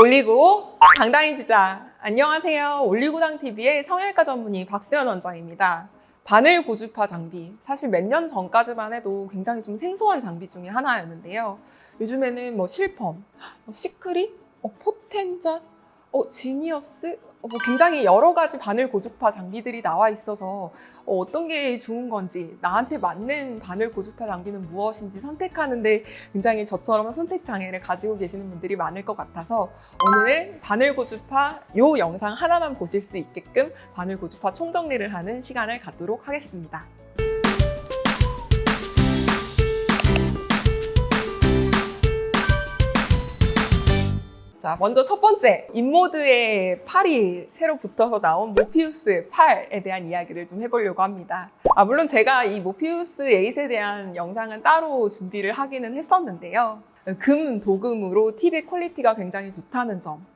올리고 당당히 지자. 안녕하세요. 올리고당 TV의 성형외과 전문의 박수현 원장입니다. 바늘 고주파 장비. 사실 몇 년 전까지만 해도 굉장히 좀 생소한 장비 중에 하나였는데요. 요즘에는 뭐 실펌, 뭐 시크릿, 어, 포텐자, 어, 지니어스, 어, 뭐 굉장히 여러 가지 바늘 고주파 장비들이 나와 있어서 어, 떤게 좋은 건지 나한테 맞는 바늘 고주파 장비는 무엇인지 선택하는데 굉장히 저처럼 선택 장애를 가지고 계시는 분들이 많을 것 같아서 오늘 바늘 고주파 요 영상 하나만 보실 수 있게끔 바늘 고주파 총정리를 하는 시간을 갖도록 하겠습니다. 자, 먼저 첫 번째, 인모드의 팔이 새로 붙어서 나온 모피우스 팔에 대한 이야기를 좀 해보려고 합니다. 아, 물론 제가 이 모피우스 8에 대한 영상은 따로 준비를 하기는 했었는데요. 금 도금으로 팁의 퀄리티가 굉장히 좋다는 점,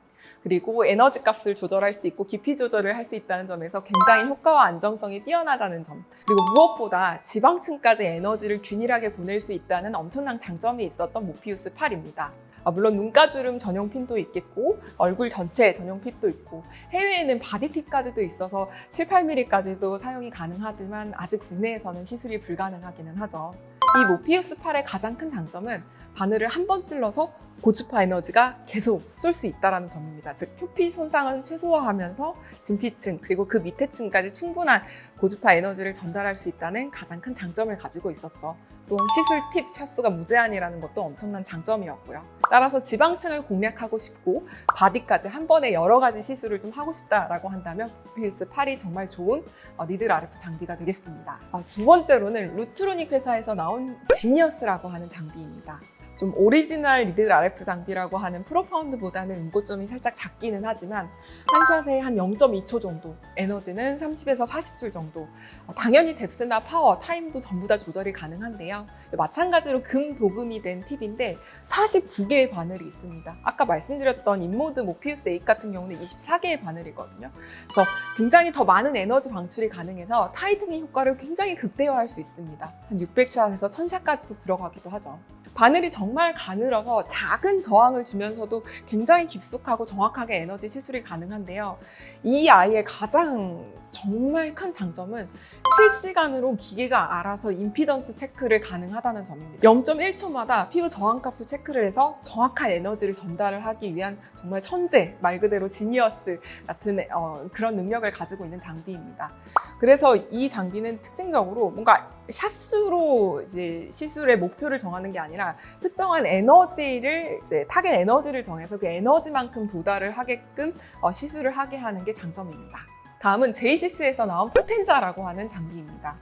그리고 에너지 값을 조절할 수 있고 깊이 조절을 할 수 있다는 점에서 굉장히 효과와 안정성이 뛰어나다는 점 그리고 무엇보다 지방층까지 에너지를 균일하게 보낼 수 있다는 엄청난 장점이 있었던 모피우스 8입니다. 아, 물론 눈가주름 전용 핀도 있겠고 얼굴 전체 전용 핀도 있고 해외에는 바디팁까지도 있어서 7, 8mm까지도 사용이 가능하지만 아직 국내에서는 시술이 불가능하기는 하죠. 이 모피우스 8의 가장 큰 장점은 바늘을 한 번 찔러서 고주파 에너지가 계속 쏠 수 있다는 점입니다. 즉 표피 손상은 최소화하면서 진피층 그리고 그 밑에 층까지 충분한 고주파 에너지를 전달할 수 있다는 가장 큰 장점을 가지고 있었죠. 또한 시술 팁 샷수가 무제한이라는 것도 엄청난 장점이었고요. 따라서 지방층을 공략하고 싶고 바디까지 한 번에 여러 가지 시술을 좀 하고 싶다라고 한다면 비우스 8이 정말 좋은 어, 니들 RF 장비가 되겠습니다. 어, 두 번째로는 루트로닉 회사에서 나온 지니어스라고 하는 장비입니다. 좀 오리지널 리들 RF 장비라고 하는 프로파운드보다는 응고점이 살짝 작기는 하지만 한 샷에 한 0.2초 정도, 에너지는 30에서 40줄 정도. 어, 당연히 뎁스나 파워, 타임도 전부 다 조절이 가능한데요. 마찬가지로 금 도금이 된 팁인데 49개의 바늘이 있습니다. 아까 말씀드렸던 인모드 모피우스 8 같은 경우는 24개의 바늘이거든요. 그래서 굉장히 더 많은 에너지 방출이 가능해서 타이트닝 효과를 굉장히 극대화할 수 있습니다. 한 600샷에서 1000샷까지도 들어가기도 하죠. 바늘이 정말 가늘어서 작은 저항을 주면서도 굉장히 깊숙하고 정확하게 에너지 시술이 가능한데요. 이 아이의 가장 정말 큰 장점은 실시간으로 기계가 알아서 임피던스 체크를 가능하다는 점입니다. 0.1초마다 피부 저항값을 체크를 해서 정확한 에너지를 전달을 하기 위한 정말 천재, 말 그대로 지니어스 같은 어, 그런 능력을 가지고 있는 장비입니다. 그래서 이 장비는 특징적으로 뭔가 샷수로 이제 시술의 목표를 정하는 게 아니라 특정한 에너지를 이제 타겟 에너지를 정해서 그 에너지만큼 도달을 하게끔 어, 시술을 하게 하는 게 장점입니다. 다음은 제이시스에서 나온 포텐자라고 하는 장비입니다.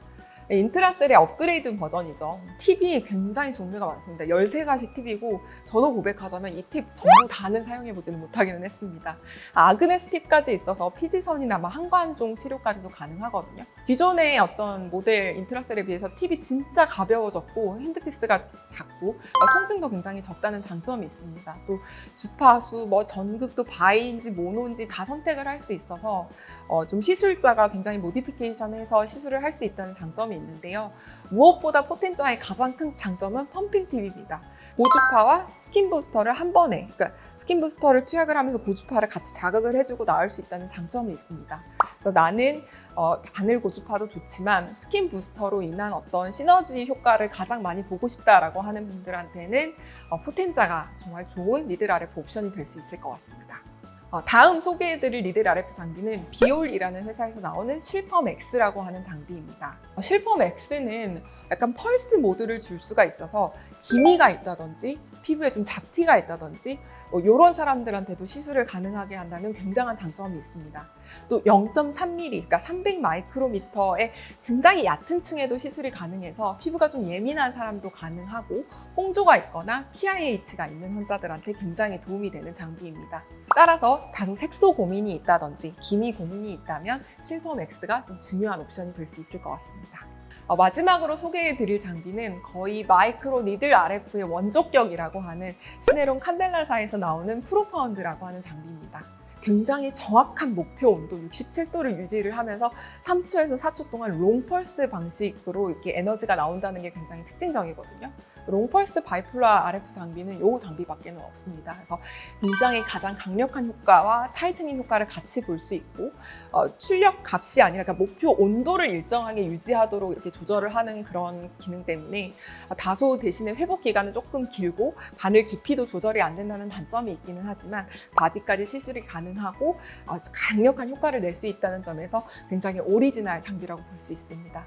인트라셀의 업그레이드 버전이죠. 팁이 굉장히 종류가 많습니다. 13가지 팁이고 저도 고백하자면 이 팁 전부 다는 사용해보지는 못하기는 했습니다. 아그네스 팁까지 있어서 피지선이나 막 한관종 치료까지도 가능하거든요. 기존의 어떤 모델 인트라셀에 비해서 팁이 진짜 가벼워졌고 핸드피스가 작고 어, 통증도 굉장히 적다는 장점이 있습니다. 또 주파수, 뭐 전극도 바이인지 모노인지 다 선택을 할 수 있어서 어, 좀 시술자가 굉장히 모디피케이션해서 시술을 할 수 있다는 장점이 있는데요. 무엇보다 포텐자의 가장 큰 장점은 펌핑 팁입니다. 고주파와 스킨 부스터를 한 번에, 그러니까 스킨 부스터를 투약을 하면서 고주파를 같이 자극을 해주고 나올 수 있다는 장점이 있습니다. 그래서 나는 어, 바늘 고주파도 좋지만 스킨 부스터로 인한 어떤 시너지 효과를 가장 많이 보고 싶다라고 하는 분들한테는 어, 포텐자가 정말 좋은 리들 RF 옵션이 될 수 있을 것 같습니다. 어, 다음 소개해드릴 리들 RF 장비는 비올이라는 회사에서 나오는 실펌 X라고 하는 장비입니다. 어, 실펌 X는 약간 펄스 모드를 줄 수가 있어서 기미가 있다든지 피부에 좀 잡티가 있다든지 이런 사람들한테도 시술을 가능하게 한다는 굉장한 장점이 있습니다. 또 0.3mm, 그러니까 300 마이크로미터의 굉장히 얕은 층에도 시술이 가능해서 피부가 좀 예민한 사람도 가능하고 홍조가 있거나 PIH가 있는 환자들한테 굉장히 도움이 되는 장비입니다. 따라서 다소 색소 고민이 있다든지 기미 고민이 있다면 X가 좀 중요한 옵션이 될 수 있을 것 같습니다. 어, 마지막으로 소개해 드릴 장비는 거의 마이크로 니들 RF의 원조격이라고 하는 시네론 칸델라사에서 나오는 프로파운드라고 하는 장비입니다. 굉장히 정확한 목표 온도 67도를 유지를 하면서 3초에서 4초 동안 롱펄스 방식으로 이렇게 에너지가 나온다는 게 굉장히 특징적이거든요. 롱펄스 바이폴라 RF 장비는 이 장비밖에 는 없습니다. 그래서 굉장히 가장 강력한 효과와 타이트닝 효과를 같이 볼 수 있고 어, 출력 값이 아니라 그러니까 목표 온도를 일정하게 유지하도록 이렇게 조절을 하는 그런 기능 때문에 다소 대신에 회복 기간은 조금 길고 바늘 깊이도 조절이 안 된다는 단점이 있기는 하지만 바디까지 시술이 가능하고 어, 강력한 효과를 낼 수 있다는 점에서 굉장히 오리지널 장비라고 볼 수 있습니다.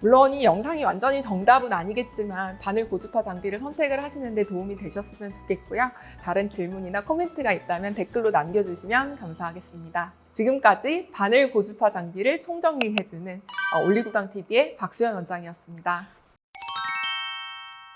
물론 이 영상이 완전히 정답은 아니겠지만 바늘 고주파 장비를 선택을 하시는데 도움이 되셨으면 좋겠고요. 다른 질문이나 코멘트가 있다면 댓글로 남겨주시면 감사하겠습니다. 지금까지 바늘 고주파 장비를 총정리해주는 어, 올리고당 TV의 박수현 원장이었습니다.